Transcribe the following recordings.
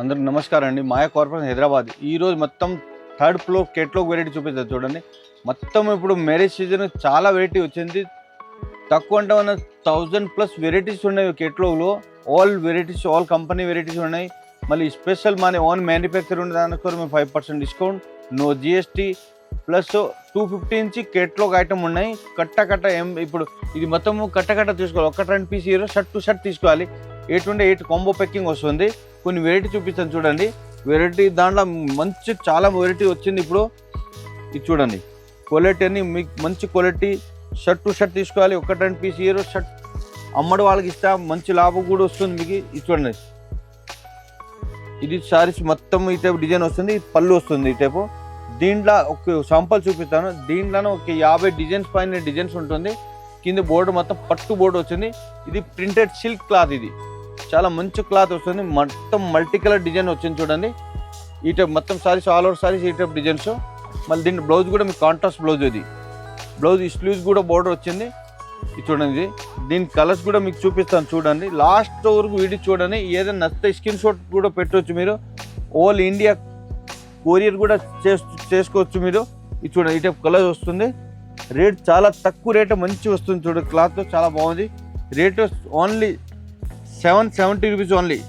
అందరికి నమస్కారం అండి. మాయా కార్పొరేషన్ హైదరాబాద్. ఈరోజు మొత్తం థర్డ్ ఫ్లో కేట్లో వెరైటీ చూపిస్తుంది చూడండి. మొత్తం ఇప్పుడు మ్యారేజ్ సీజన్ చాలా వెరైటీ వచ్చింది. తక్కువ అంటే మన థౌజండ్ ప్లస్ వెరైటీస్ ఉన్నాయి కేట్లోగ్లో. All varieties all company varieties ఉన్నాయి. మళ్ళీ స్పెషల్ మన ఓన్ మ్యానుఫ్యాక్చర్ ఉండే దానికి మేము five percent discount no GST plus two fifty నుంచి కేట్లాగ్ ఐటమ్ ఉన్నాయి. కట్ట కట్ట ఏం ఇప్పుడు ఇది మొత్తం కట్ట కట్ట తీసుకోవాలి. ఒక రెండు piece hero shirt two shirt తీసుకోవాలి. ఎయిట్ ఉండే ఎయిట్ కాంబో ప్యాకింగ్ వస్తుంది. కొన్ని వెరైటీ చూపిస్తాను చూడండి. వెరైటీ దాంట్లో మంచి చాలా వెరైటీ వచ్చింది ఇప్పుడు. ఇది చూడండి. క్వాలిటీ అని మీకు మంచి క్వాలిటీ షర్ట్ టు షర్ట్ తీసుకోవాలి. ఒక రెండు పీస్ ఇయర్ షర్ట్ అమ్మడి వాళ్ళకి ఇస్తా. మంచి లాభం కూడా వస్తుంది మీకు. ఇది చూడండి. ఇది సారీస్ మొత్తం ఈ టైప్ డిజైన్ వస్తుంది. పళ్ళు వస్తుంది ఈ టైపు దీంట్లో ఒక శాంపుల్ చూపిస్తాను. దీంట్లోనే ఒక యాభై డిజైన్స్ పైన డిజైన్స్ ఉంటుంది. కింద బోర్డు మొత్తం పట్టు బోర్డు వచ్చింది. ఇది ప్రింటెడ్ సిల్క్ క్లాత్ ఇది. చాలా మంచి క్లాత్ వస్తుంది. మొత్తం మల్టీ కలర్ డిజైన్ వచ్చింది చూడండి. ఈ టైప్ మొత్తం సారీస్ ఆల్ ఓవర్ సారీస్ ఈ టైప్ డిజైన్స్. మళ్ళీ దీని బ్లౌజ్ కూడా మీకు కాంట్రాస్ట్ బ్లౌజ్ ఇది. బ్లౌజ్ స్లీవ్స్ కూడా బోర్డర్ వచ్చింది. ఇది చూడండి దీని కలర్స్ కూడా మీకు చూపిస్తాను చూడండి. లాస్ట్ వరకు వీడియో చూడండి. ఏదైనా నచ్చితే స్క్రీన్ షాట్ కూడా పెట్టవచ్చు మీరు. ఆల్ ఇండియా కొరియర్ కూడా చేస్ చేసుకోవచ్చు మీరు. ఇది చూడండి ఈ టైప్ కలర్ వస్తుంది. రేట్ చాలా తక్కువ రేట్ మంచి వస్తుంది చూడండి. క్లాత్ చాలా బాగుంది. Rate only seven seventy rupees only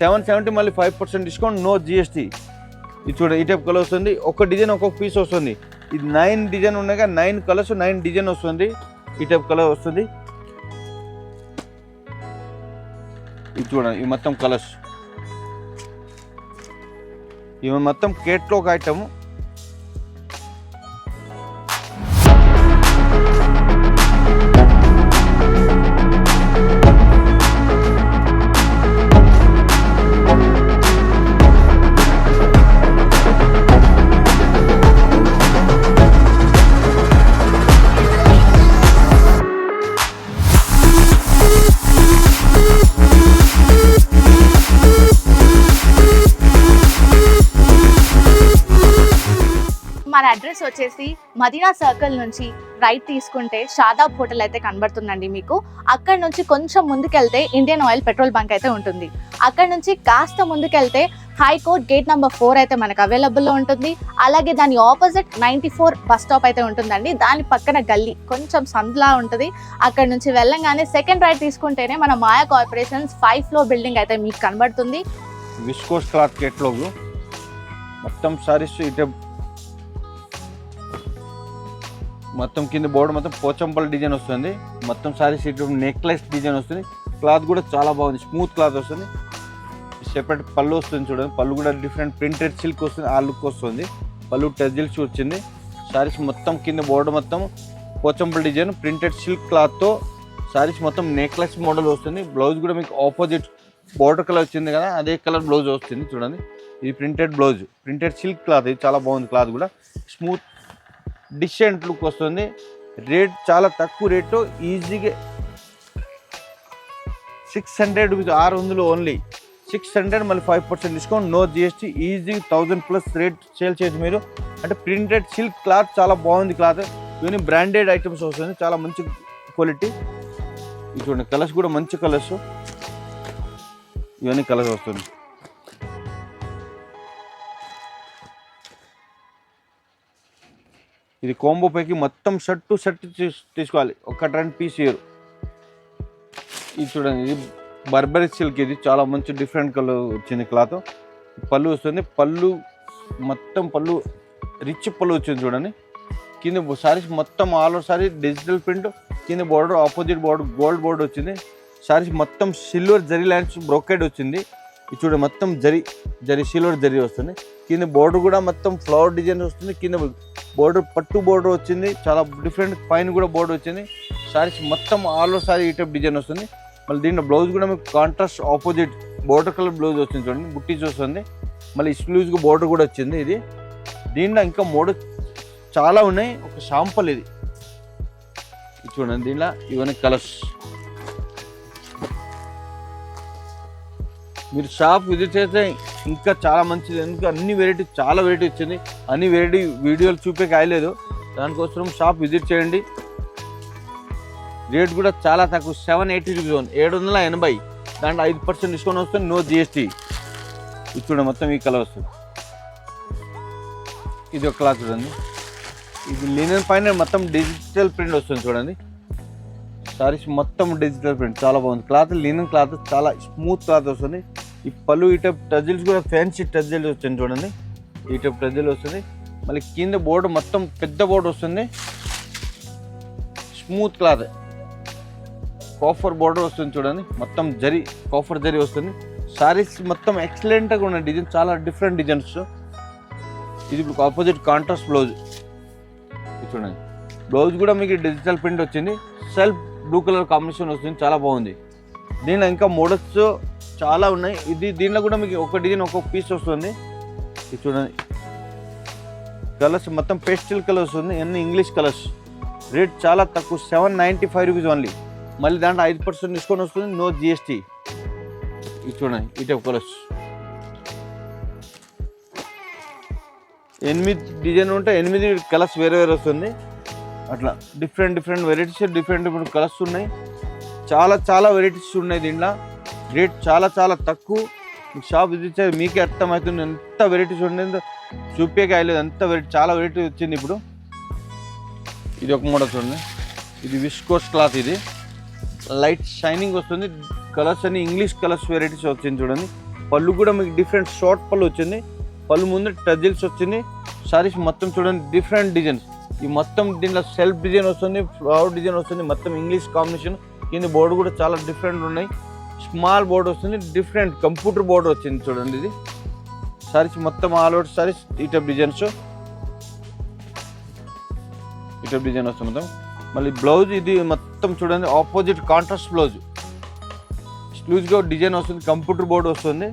seven seventy మళ్ళీ five percent discount no GST ఇది చూడండి ఈ టైప్ కలర్ వస్తుంది. ఒక డిజైన్ ఒక్కొక్క పీస్ వస్తుంది. ఇది నైన్ డిజైన్ ఉన్నాయిగా నైన్ కలర్స్ నైన్ డిజైన్ వస్తుంది. ఈ టైప్ కలర్ వస్తుంది. ఇది చూడండి ఈ మొత్తం కలర్స్ ఇవి మొత్తం కేట్లో ఒక ఐటమ్ అడ్రస్ వచ్చేసి మదీనా సర్కిల్ నుంచి రైట్ తీసుకుంటే షాదాబ్ హోటల్ అయితే కనబడుతుందండి మీకు. అక్కడ నుంచి కొంచెం ముందుకెళ్తే ఇండియన్ ఆయిల్ పెట్రోల్ బంక్ అయితే ఉంటుంది. అక్కడ నుంచి కాస్త ముందుకెళ్తే హైకోర్ట్ గేట్ నెంబర్ ఫోర్ అయితే మనకు అవైలబుల్లో ఉంటుంది. అలాగే దాని opposite ninety four bus stop అయితే ఉంటుందండి. దాని పక్కన గల్లీ కొంచెం సందులా ఉంటుంది. అక్కడ నుంచి వెళ్ళంగానే సెకండ్ రైట్ తీసుకుంటేనే మన Maya corporations five floor building అయితే మీకు కనబడుతుంది. విస్కోస్ క్లాత్ కేటలాగ్ మొత్తం సారీస్ ఇటే మొత్తం కింద బోర్డు మొత్తం పోచంపల్లి డిజైన్ వస్తుంది. మొత్తం సారీస్ సీట్ నెక్లెస్ డిజైన్ వస్తుంది. క్లాత్ కూడా చాలా బాగుంది. స్మూత్ క్లాత్ వస్తుంది. సెపరేట్ పళ్ళు వస్తుంది చూడండి. పళ్ళు కూడా డిఫరెంట్ ప్రింటెడ్ సిల్క్ వస్తుంది. ఆ లుక్ వస్తుంది. పళ్ళు టెజిల్స్ వచ్చింది. సారీస్ మొత్తం కింద బోర్డు మొత్తం పోచంపల్ డిజైన్ ప్రింటెడ్ సిల్క్ క్లాత్తో సారీస్ మొత్తం నెక్లెస్ మోడల్ వస్తుంది. బ్లౌజ్ కూడా మీకు ఆపోజిట్ బోర్డర్ కలర్ వచ్చింది కదా అదే కలర్ బ్లౌజ్ వస్తుంది చూడండి. ఇది printed blouse printed silk cloth ఇది చాలా బాగుంది క్లాత్ కూడా. స్మూత్ డిసెంట్ లుక్ వస్తుంది. రేట్ చాలా తక్కువ రేటు ఈజీగా సిక్స్ హండ్రెడ్ రూపీస్ ఆరు వందలు ఓన్లీ సిక్స్ హండ్రెడ్ మళ్ళీ five percent discount no GST easy thousand plus rate sale చేయొచ్చు మీరు. అంటే ప్రింటెడ్ సిల్క్ క్లాత్ చాలా బాగుంది క్లాత్ ఇవన్నీ బ్రాండెడ్ ఐటమ్స్ వస్తుంది. చాలా మంచి క్వాలిటీ చూడండి కలర్స్ కూడా మంచి కలర్స్ ఇవన్నీ కలర్స్ వస్తుంది. ఇది కాంబో పైకి మొత్తం షర్ట్ టు షర్ట్ తీసుకోవాలి. ఒక రెండు పీస్ ఇయర్ ఇది చూడండి ఇది బర్బరీ సిల్క్ ఇది. చాలా మంచి డిఫరెంట్ కలర్ వచ్చింది క్లాత్ పళ్ళు వస్తుంది. పళ్ళు మొత్తం పళ్ళు రిచ్ పళ్ళు వచ్చింది చూడండి. కింద సారీస్ మొత్తం all over saree digital print కింద border opposite border gold border వచ్చింది. సారీస్ మొత్తం సిల్వర్ జరీ లైన్స్ బ్రోకెడ్ వచ్చింది. ఇది చూడండి మొత్తం జరీ జరీ సిల్వర్ జరీ వస్తుంది. కింద బోర్డర్ కూడా మొత్తం ఫ్లవర్ డిజైన్ వస్తుంది. కింద బోర్డర్ పట్టు బోర్డర్ వచ్చింది. చాలా డిఫరెంట్ పైన కూడా బోర్డర్ వచ్చింది. సారీస్ మొత్తం ఆల్ ఓవర్ సారీ ఈ టైప్ డిజైన్ వస్తుంది. మళ్ళీ దీంట్లో బ్లౌజ్ కూడా మీకు contrast opposite border colour blouse వచ్చింది చూడండి. బుట్టీస్ వస్తుంది. మళ్ళీ ఎక్స్క్లూజివ్గా బోర్డర్ కూడా వచ్చింది ఇది. దీంట్లో ఇంకా మూడు చాలా ఉన్నాయి. ఒక షాంపల్ ఇది. ఇది చూడండి దీంట్లో ఇవన్నీ కలర్స్ మీరు షాప్ విజిట్ చేస్తే ఇంకా చాలా మంచిది. ఎందుకు? అన్ని వెరైటీ చాలా వెరైటీ వచ్చింది. అన్ని వెరైటీ వీడియోలు చూపే కాయలేదు. దానికోసం షాప్ విజిట్ చేయండి. రేట్ కూడా చాలా తక్కువ. సెవెన్ ఎయిటీ రూపీస్ ఉంది ఏడు వందల ఎనభై. దాంట్లో ఐదు పర్సెంట్ డిస్కౌంట్ వస్తుంది. నో జిఎస్టీ ఇది చూడండి మొత్తం ఈ కలర్ వస్తుంది. ఇది ఒక క్లాత్ చూడండి. ఇది లినన్ పైన మొత్తం డిజిటల్ ప్రింట్ వస్తుంది చూడండి. సారీస్ మొత్తం డిజిటల్ ప్రింట్ చాలా బాగుంది. క్లాత్ లినన్ క్లాత్ చాలా స్మూత్ క్లాత్ వస్తుంది. ఈ పళ్ళు ఈ టైప్ టజిల్స్ కూడా ఫ్యాన్సీ టజిల్ వచ్చింది చూడండి. ఈ టైప్ టజిల్ వస్తుంది. మళ్ళీ కింద బోర్డు మొత్తం పెద్ద బోర్డు వస్తుంది. Smooth cloth. కాఫర్ బోర్డర్ వస్తుంది చూడండి. మొత్తం జరి కాఫర్ జరి వస్తుంది. సారీస్ మొత్తం ఎక్సలెంట్గా ఉన్న డిజైన్ చాలా డిఫరెంట్ డిజైన్స్ ఇది ఇప్పుడు ఆపోజిట్ కాంట్రాస్ట్ బ్లౌజ్ చూడండి. బ్లౌజ్ కూడా మీకు డిజిటల్ ప్రింట్ వచ్చింది. సెల్ఫ్ బ్లూ కలర్ కాంబినేషన్ వస్తుంది. చాలా బాగుంది. దీనిలో ఇంకా మోడల్స్ చాలా ఉన్నాయి. ఇది దీనిలో కూడా మీకు ఒక డిజైన్ ఒక్కొక్క పీస్ వస్తుంది. ఇది చూడండి. కలర్స్ మొత్తం పేస్టిల్ కలర్స్ వస్తుంది. అన్ని ఇంగ్లీష్ కలర్స్. రేట్ చాలా తక్కువ. Seven ninety five rupees only. మళ్ళీ దాంట్లో ఐదు పర్సెంట్ డిస్కౌంట్ వస్తుంది. నో జిఎస్టీ ఇది చూడండి. ఈ టైప్ కలర్స్ ఎనిమిది డిజైన్ ఉంటే ఎనిమిది కలర్స్ వేరే వేరే వస్తుంది. అట్లా different different varieties different different colours ఉన్నాయి. చాలా చాలా వెరైటీస్ ఉన్నాయి దీంట్లో. రేట్ చాలా చాలా తక్కువ. మీకు షాప్ విజిట్ మీకే అర్థమవుతుంది. ఎంత వెరైటీస్ ఉండేది చూపే కాయలేదు అంత వెరైటీ చాలా వెరైటీ వచ్చింది ఇప్పుడు. ఇది ఒక మోడల్ చూడండి. ఇది విస్కోస్ క్లాత్ ఇది. లైట్ షైనింగ్ వస్తుంది. కలర్స్ అన్ని ఇంగ్లీష్ కలర్స్ వెరైటీస్ వచ్చింది చూడండి. పళ్ళు కూడా మీకు డిఫరెంట్ షార్ట్ పళ్ళు వచ్చింది. పళ్ళు ముందు టజిల్స్ వచ్చింది. సారీస్ మొత్తం చూడండి. డిఫరెంట్ డిజైన్స్ ఈ మొత్తం దీంట్లో సెల్ఫ్ డిజైన్ వస్తుంది. ఫ్లవర్ డిజైన్ వస్తుంది. మొత్తం ఇంగ్లీష్ కాంబినేషన్ కింద బోర్డు కూడా చాలా డిఫరెంట్ ఉన్నాయి. స్మాల్ బోర్డు వస్తుంది డిఫరెంట్ కంప్యూటర్ బోర్డు వచ్చింది చూడండి ఇది. సారీస్ మొత్తం ఆల్ అవుట్ సారీస్ ఈ డిజైన్స్ ఈ డిజైన్ వస్తుంది మొత్తం. మళ్ళీ బ్లౌజ్ ఇది మొత్తం చూడండి ఆపోజిట్ కాంట్రాస్ట్ బ్లౌజ్ స్లూజ్గా డిజైన్ వస్తుంది కంప్యూటర్ బోర్డు వస్తుంది.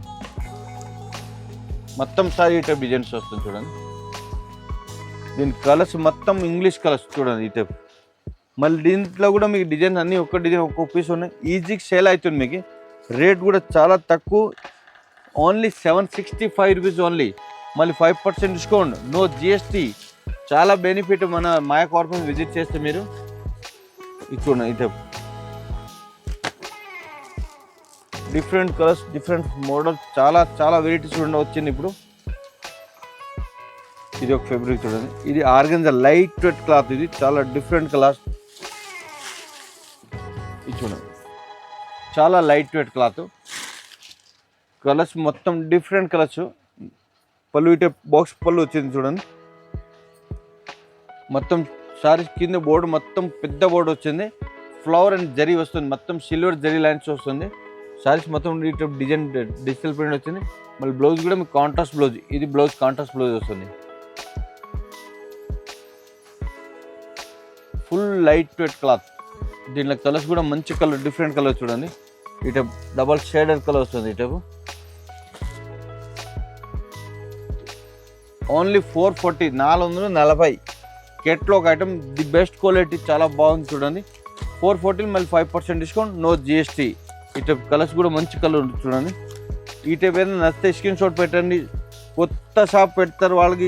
మొత్తం సారీ ఈ టైప్ డిజైన్స్ వస్తుంది చూడండి. దీని కలర్స్ మొత్తం ఇంగ్లీష్ కలర్స్ చూడండి ఈ టైప్ మళ్ళీ దీంట్లో కూడా మీకు డిజైన్ అన్నీ ఒక్క డిజైన్ ఒక్కొక్క పీస్ ఉన్నాయి. ఈజీగా సేల్ అవుతుంది మీకు. రేట్ కూడా చాలా తక్కువ. Only seven sixty five rupees only మళ్ళీ five percent discount no GST చాలా బెనిఫిట్ మన మాయా కార్పొరేషన్ విజిట్ చేస్తే మీరు. ఇది చూడండి డిఫరెంట్ కలర్స్ డిఫరెంట్ మోడల్స్ చాలా చాలా వెరైటీస్ చూడండి వచ్చింది ఇప్పుడు. ఇది ఒక ఫెబ్రిక్ చూడండి. ఇది ఆర్గన్జా లైట్ వెట్ క్లాత్ ఇది. చాలా డిఫరెంట్ కలర్స్ చూడండి. చాలా లైట్ వెయిట్ క్లాత్ కలర్స్ మొత్తం డిఫరెంట్ కలర్స్ పళ్ళు ఇటే బాక్స్ పళ్ళు వచ్చింది చూడండి. మొత్తం సారీ కింద బోర్డు మొత్తం పెద్ద బోర్డు వచ్చింది. ఫ్లవర్ అండ్ జరీ వస్తుంది. మొత్తం సిల్వర్ జరీ లైన్స్ వస్తుంది. సారీస్ మొత్తం ఇటు డిజైన్ డిజిటల్ ప్రింట్ వచ్చింది. మళ్ళీ బ్లౌజ్ కూడా మీకు కాంట్రాస్ట్ బ్లౌజ్ ఇది బ్లౌజ్ కాంట్రాస్ట్ బ్లౌజ్ వస్తుంది. ఫుల్ లైట్ వెయిట్ క్లాత్ దీంట్లో కలర్స్ కూడా మంచి కలర్ డిఫరెంట్ కలర్ చూడండి. ఇటు డబల్ షేడెడ్ కలర్ వస్తుంది ఇటు. ఓన్లీ ఫోర్ ఫార్టీ నాలుగు వందల నలభై. Catalogue item the best quality చాలా బాగుంది చూడండి. ఫోర్ ఫార్టీ మళ్ళీ five percent discount no GST ఈ టైప్ కలర్స్ కూడా మంచి కలర్ ఉంటుంది చూడండి. ఈ టైప్ ఏదైనా నచ్చితే స్క్రీన్ షాట్ పెట్టండి. కొత్త షాప్ పెడతారు వాళ్ళకి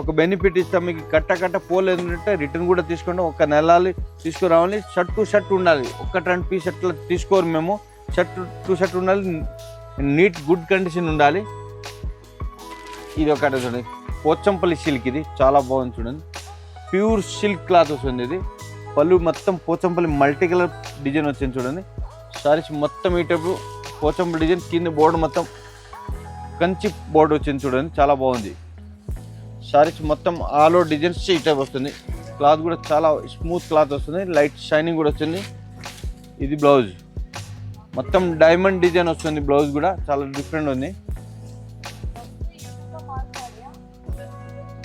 ఒక బెనిఫిట్ ఇస్తాం మీకు కట్ట కట్ట పోలేదు అంటే రిటర్న్ కూడా తీసుకోండి. ఒక నెలాలి తీసుకురావాలి షర్ట్ టు షర్ట్ ఉండాలి. ఒక్క టన్ పీస్ అట్లా తీసుకోరు మేము. షర్ట్ టు షర్ట్ ఉండాలి నీట్ గుడ్ కండిషన్ ఉండాలి. ఇది ఒకటి చూడండి. పోచంపల్లి సిల్క్ ఇది చాలా బాగుంది చూడండి. ప్యూర్ సిల్క్ క్లాత్ వస్తుంది ఇది. పళ్ళు మొత్తం పోచంపల్లి మల్టీ కలర్ డిజైన్ వచ్చింది చూడండి. సారీస్ మొత్తం ఇటప్పుడు పోచంపల్లి డిజైన్ కింద బోర్డు మొత్తం కంచి బోర్డు వచ్చింది చూడండి. చాలా బాగుంది. సారీస్ మొత్తం ఆల్ ఓవర్ డిజైన్స్ ఈ టైప్ వస్తుంది. క్లాత్ కూడా చాలా స్మూత్ క్లాత్ వస్తుంది. లైట్ షైనింగ్ కూడా వచ్చింది. ఇది బ్లౌజ్. మొత్తం డైమండ్ డిజైన్ వస్తుంది బ్లౌజ్ కూడా. చాలా డిఫరెంట్ ఉంది.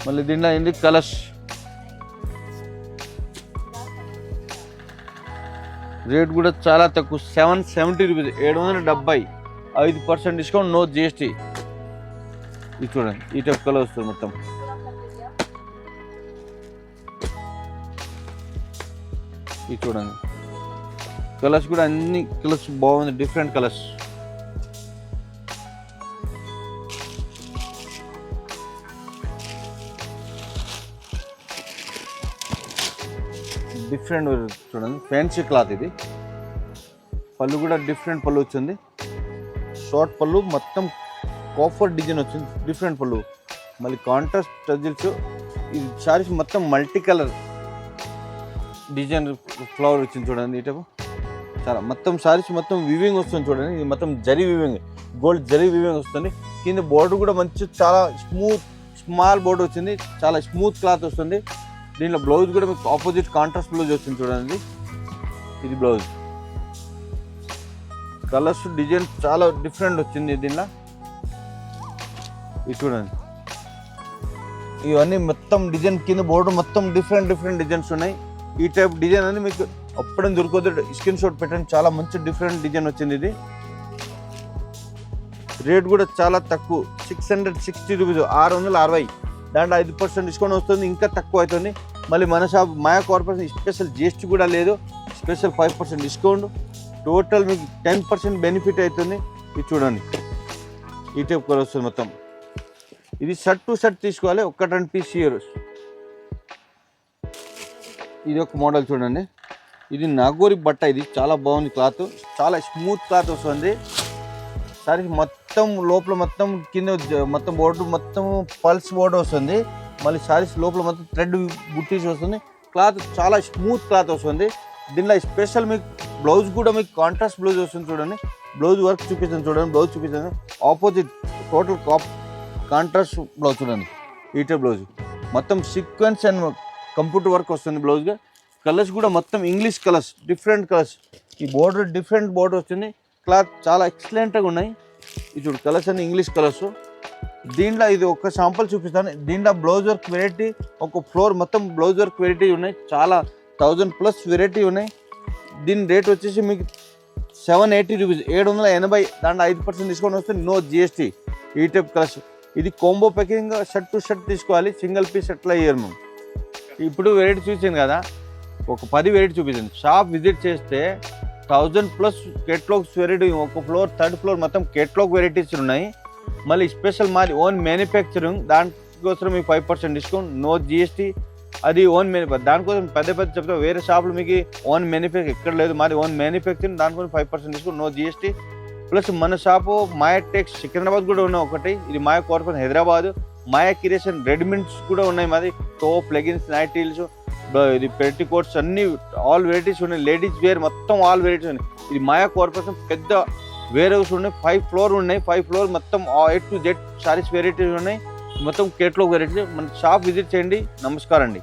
మళ్ళీ దీంట్లో అయింది కలర్స్. రేట్ కూడా చాలా తక్కువ. Seven seventy rupees. ఏడు వందల డెబ్బై. ఐదు పర్సెంట్ డిస్కౌంట్ నో జిఎస్టీ. ఇది చూడండి. ఈ టైప్ కలర్ వస్తుంది మొత్తం. ఇది చూడండి. కలర్స్ కూడా అన్ని కలర్స్ బాగుంది డిఫరెంట్ కలర్స్ డిఫరెంట్ చూడండి. ఫ్యాన్సీ క్లాత్ ఇది. పళ్ళు కూడా డిఫరెంట్ పళ్ళు వచ్చింది. షార్ట్ పళ్ళు మొత్తం కాఫర్ డిజైన్ వచ్చింది. డిఫరెంట్ పళ్ళు. మళ్ళీ కాంట్రాస్ట్ టజిల్స్ ఇది శారీస్ మొత్తం మల్టీ కలర్ డిజైన్ ఫ్లవర్ వచ్చింది చూడండి ఇటు చాలా మొత్తం సారీస్ మొత్తం వివింగ్ వస్తుంది చూడండి ఇది మొత్తం zari weaving gold zari weaving వస్తుంది. కింద బోర్డర్ కూడా మంచి చాలా స్మూత్ స్మాల్ బోర్డర్ వచ్చింది చాలా స్మూత్ క్లాత్ వస్తుంది. దీనిలో బ్లౌజ్ కూడా మీకు ఆపోజిట్ కాంట్రాస్ట్ బ్లౌజ్ వచ్చింది చూడండి ఇది బ్లౌజ్ కలర్స్ డిజైన్ చాలా డిఫరెంట్ వచ్చింది దీనిలో ఇది చూడండి. ఇవన్నీ మొత్తం డిజైన్ కింద బోర్డర్ మొత్తం డిఫరెంట్ డిఫరెంట్ డిజైన్స్ ఉన్నాయి. ఈ టైప్ డిజైన్ అని మీకు అప్పుడే దొరకదు స్క్రీన్ షాట్ పెట్టండి. చాలా మంచి డిఫరెంట్ డిజైన్ వచ్చింది ఇది. రేట్ కూడా చాలా తక్కువ. సిక్స్ హండ్రెడ్ సిక్స్టీ రూపీస్ ఆరు వందల అరవై. దాంట్లో ఐదు పర్సెంట్ డిస్కౌంట్ వస్తుంది. ఇంకా తక్కువ అవుతుంది. మళ్ళీ మన shop Maya corporation special GST కూడా లేదు. Special five percent discount total మీకు టెన్ పర్సెంట్ బెనిఫిట్ అవుతుంది. ఇది చూడండి. ఈ టైప్ కలర్ వస్తుంది మొత్తం. ఇది షర్ట్ టు షర్ట్ తీసుకోవాలి. ఒక్క రెండు పీస్ ఇయర్ ఇది ఒక మోడల్ చూడండి. ఇది నాగోరి బట్ట ఇది చాలా బాగుంది క్లాత్. చాలా స్మూత్ క్లాత్ వస్తుంది. సారీ మొత్తం లోపల మొత్తం కింద మొత్తం బోర్డు మొత్తం పల్స్ బోర్డు వస్తుంది. మళ్ళీ సారీస్ లోపల మొత్తం థ్రెడ్ బుట్టీస్ వస్తుంది. క్లాత్ చాలా స్మూత్ క్లాత్ వస్తుంది. దీనిలో స్పెషల్ మీకు బ్లౌజ్ కూడా మీకు కాంట్రాస్ట్ బ్లౌజ్ వస్తుంది చూడండి. బ్లౌజ్ వర్క్ చూపిస్తాను చూడండి. బ్లౌజ్ చూపిస్తాను ఆపోజిట్ టోటల్ కాప్ కాంట్రాస్ట్ బ్లౌజ్ చూడండి. ఈటర్ బ్లౌజ్. మొత్తం సీక్వెన్స్ అండ్ కంప్యూటర్ వర్క్ వస్తుంది బ్లౌజ్గా కలర్స్ కూడా మొత్తం ఇంగ్లీష్ కలర్స్ డిఫరెంట్ కలర్స్. ఈ బోర్డర్ డిఫరెంట్ బోర్డర్ వచ్చింది క్లాత్ చాలా ఎక్సలెంట్గా ఉన్నాయి. ఇది చూడు కలర్స్ అన్ని ఇంగ్లీష్ కలర్స్. దీంట్లో ఇది ఒక శాంపుల్ చూపిస్తాను. దీంట్లో బ్లౌజ్ వర్క్ వెరైటీ ఒక ఫ్లోర్ మొత్తం బ్లౌజ్ వర్క్ వెరైటీ ఉన్నాయి. చాలా థౌజండ్ ప్లస్ వెరైటీ ఉన్నాయి. దీని రేట్ వచ్చేసి మీకు సెవెన్ ఎయిటీ రూపీస్ ఏడు వందల ఎనభై దాంట్లో ఐదు పర్సెంట్ డిస్కౌంట్ వస్తుంది. నో జిఎస్టీ ఈ టైప్ కలర్స్ ఇది combo packing shirt to shirt తీసుకోవాలి. సింగిల్ పీస్ అట్లా ఇయ్యరు మేము. ఇప్పుడు వెరైటీ చూసాను కదా. ఒక పది వెరైటీ చూపించాను షాప్ విజిట్ చేస్తే థౌజండ్ ప్లస్ కెట్లాగ్స్ వెరైటీ ఒక ఫ్లోర్ థర్డ్ ఫ్లోర్ మొత్తం కెట్లాగ్ వెరైటీస్ ఉన్నాయి. మళ్ళీ స్పెషల్ మాది ఓన్ మ్యానుఫ్యాక్చరింగ్ దానికోసం మీకు five percent discount no GST అది ఓన్ మ్యాను దానికోసం పెద్ద పెద్ద చెప్తా వేరే షాపులు మీకు ఓన్ మ్యానుఫ్యాక్చర్ ఎక్కడ లేదు. మాది ఓన్ మ్యానుఫ్యాక్చరింగ్ దానికోసం five percent discount no GST plus మన షాపు మాయా టెక్స్ సికింద్రాబాద్ కూడా ఉన్న ఒకటి. ఇది Maya corporation Hyderabad. Maya creation readymades కూడా ఉన్నాయి మాది. టోప్ లెగిన్స్ నైటీల్స్ ఇది పెట్టి కోట్స్ అన్ని ఆల్ వెరైటీస్ ఉన్నాయి. లేడీస్ వేర్ మొత్తం ఆల్ వెరైటీస్ ఉన్నాయి. ఇది మాయా కార్పొరేషన్ పెద్ద వేరే హౌస్ ఉన్నాయి. ఫైవ్ ఫ్లోర్ ఉన్నాయి. ఫైవ్ ఫ్లోర్ మొత్తం A to Z saris varieties ఉన్నాయి. మొత్తం కేట్లో వెరైటీస్ మన షాప్ విజిట్ చేయండి. నమస్కారం అండి.